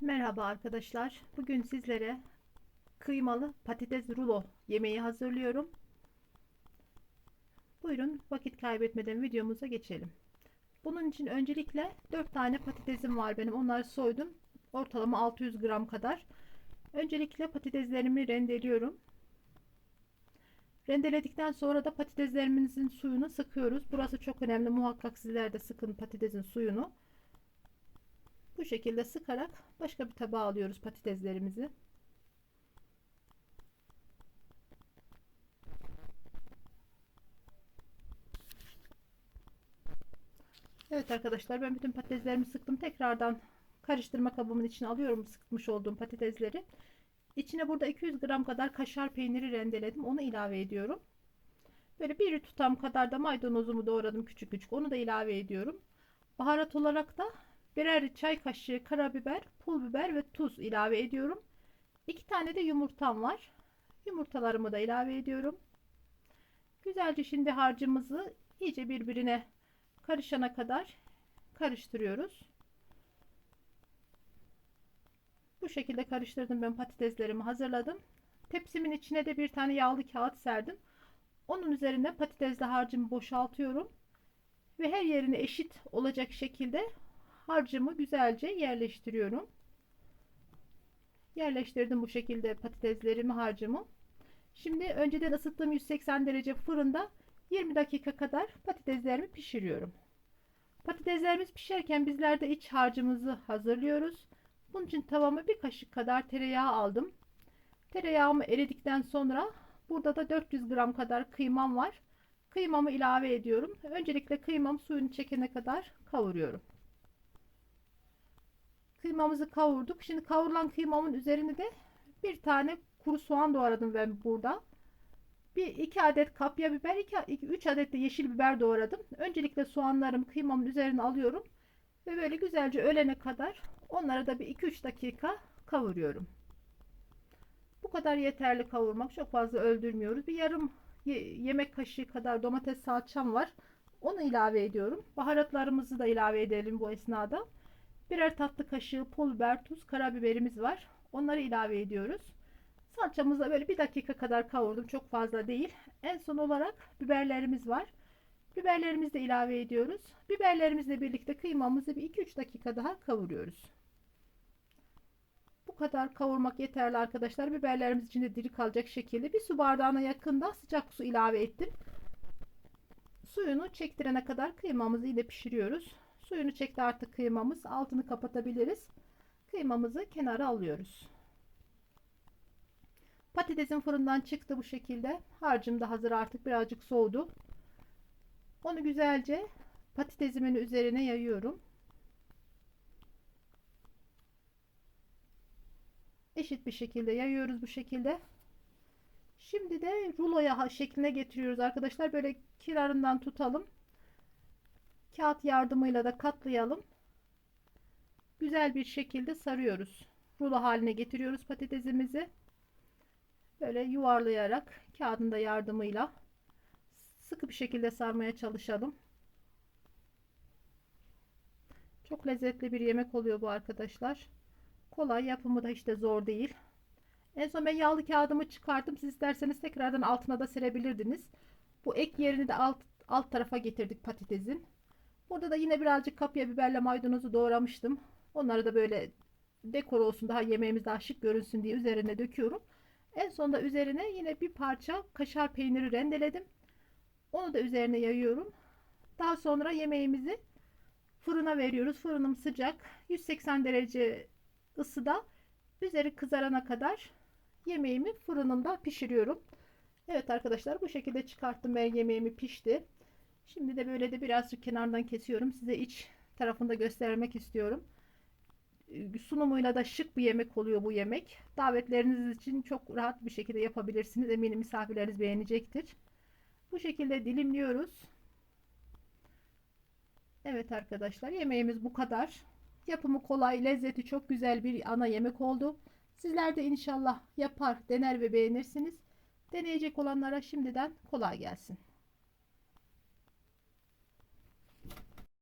Merhaba arkadaşlar. Bugün sizlere kıymalı patates rulo yemeği hazırlıyorum. Buyurun vakit kaybetmeden videomuza geçelim. Bunun için öncelikle 4 tane patatesim var benim. Onları soydum. Ortalama 600 gram kadar. Öncelikle patateslerimi rendeliyorum. Rendeledikten sonra da patateslerimizin suyunu sıkıyoruz. Burası çok önemli. Muhakkak sizler de sıkın patatesin suyunu. Bu şekilde sıkarak başka bir tabağa alıyoruz patateslerimizi. Evet arkadaşlar ben bütün patateslerimi sıktım. Tekrardan karıştırma kabımın içine alıyorum sıkmış olduğum patatesleri. İçine burada 200 gram kadar kaşar peyniri rendeledim. Onu ilave ediyorum. Böyle bir tutam kadar da maydanozumu doğradım küçük küçük. Onu da ilave ediyorum. Baharat olarak da birer çay kaşığı karabiber, pul biber ve tuz ilave ediyorum. İki tane de yumurtam var. Yumurtalarımı da ilave ediyorum. Güzelce şimdi harcımızı iyice birbirine karışana kadar karıştırıyoruz. Bu şekilde karıştırdım ben patateslerimi hazırladım. Tepsimin içine de bir tane yağlı kağıt serdim. Onun üzerine patatesli harcımı boşaltıyorum. Ve her yerine eşit olacak şekilde harcımı güzelce yerleştiriyorum. Yerleştirdim bu şekilde patateslerimi harcımı. Şimdi önceden ısıttığım 180 derece fırında 20 dakika kadar patateslerimi pişiriyorum. Patateslerimiz pişerken bizler de iç harcımızı hazırlıyoruz. Bunun için tavama bir kaşık kadar tereyağı aldım. Tereyağımı eridikten sonra burada da 400 gram kadar kıymam var. Kıymamı ilave ediyorum. Öncelikle kıymam suyunu çekene kadar kavuruyorum. Kıymamızı kavurduk. Şimdi kavurulan kıymamın üzerine de bir tane kuru soğan doğradım ben burada. Bir iki adet kapya biber, iki, iki üç adet de yeşil biber doğradım. Öncelikle soğanlarımı kıymamın üzerine alıyorum ve böyle güzelce ölene kadar onları da bir 2-3 dakika kavuruyorum. Bu kadar yeterli kavurmak. Çok fazla öldürmüyoruz. Bir yarım yemek kaşığı kadar domates salçam var. Onu ilave ediyorum. Baharatlarımızı da ilave edelim bu esnada. Birer tatlı kaşığı pul biber, tuz, karabiberimiz var. Onları ilave ediyoruz. Salçamızı böyle bir dakika kadar kavurdum. Çok fazla değil. En son olarak biberlerimiz var. Biberlerimizi de ilave ediyoruz. Biberlerimizle birlikte kıymamızı bir 2-3 dakika daha kavuruyoruz. Bu kadar kavurmak yeterli arkadaşlar. Biberlerimiz içinde diri kalacak şekilde bir su bardağına yakında sıcak su ilave ettim. Suyunu çektirene kadar kıymamızı yine pişiriyoruz. Suyunu çekti artık kıymamız. Altını kapatabiliriz. Kıymamızı kenara alıyoruz. Patatesin fırından çıktı bu şekilde. Harcım da hazır artık birazcık soğudu. Onu güzelce patatesimin üzerine yayıyorum. Eşit bir şekilde yayıyoruz bu şekilde. Şimdi de ruloya şekline getiriyoruz arkadaşlar. Böyle kenarından tutalım. Kağıt yardımıyla da katlayalım. Güzel bir şekilde sarıyoruz. Rulo haline getiriyoruz patatesimizi. Böyle yuvarlayarak kağıdın da yardımıyla sıkı bir şekilde sarmaya çalışalım. Çok lezzetli bir yemek oluyor bu arkadaşlar. Kolay yapımı da de zor değil. En son ben yağlı kağıdımı çıkarttım. Siz isterseniz tekrardan altına da serebilirdiniz. Bu ek yerini de alt, alt tarafa getirdik patatesin. Burada da yine birazcık kapya biberle maydanozu doğramıştım. Onları da böyle dekor olsun daha yemeğimiz daha şık görünsün diye üzerine döküyorum. En sonunda üzerine yine bir parça kaşar peyniri rendeledim. Onu da üzerine yayıyorum. Daha sonra yemeğimizi fırına veriyoruz. Fırınım sıcak. 180 derece ısıda üzeri kızarana kadar yemeğimi fırınımda pişiriyorum. Evet arkadaşlar bu şekilde çıkarttım ben yemeğimi pişti. Şimdi de böyle de birazcık kenardan kesiyorum. Size iç tarafında göstermek istiyorum. Sunumuyla da şık bir yemek oluyor bu yemek. Davetleriniz için çok rahat bir şekilde yapabilirsiniz. Eminim misafirleriniz beğenecektir. Bu şekilde dilimliyoruz. Evet arkadaşlar yemeğimiz bu kadar. Yapımı kolay, lezzeti çok güzel bir ana yemek oldu. Sizler de inşallah yapar, dener ve beğenirsiniz. Deneyecek olanlara şimdiden kolay gelsin.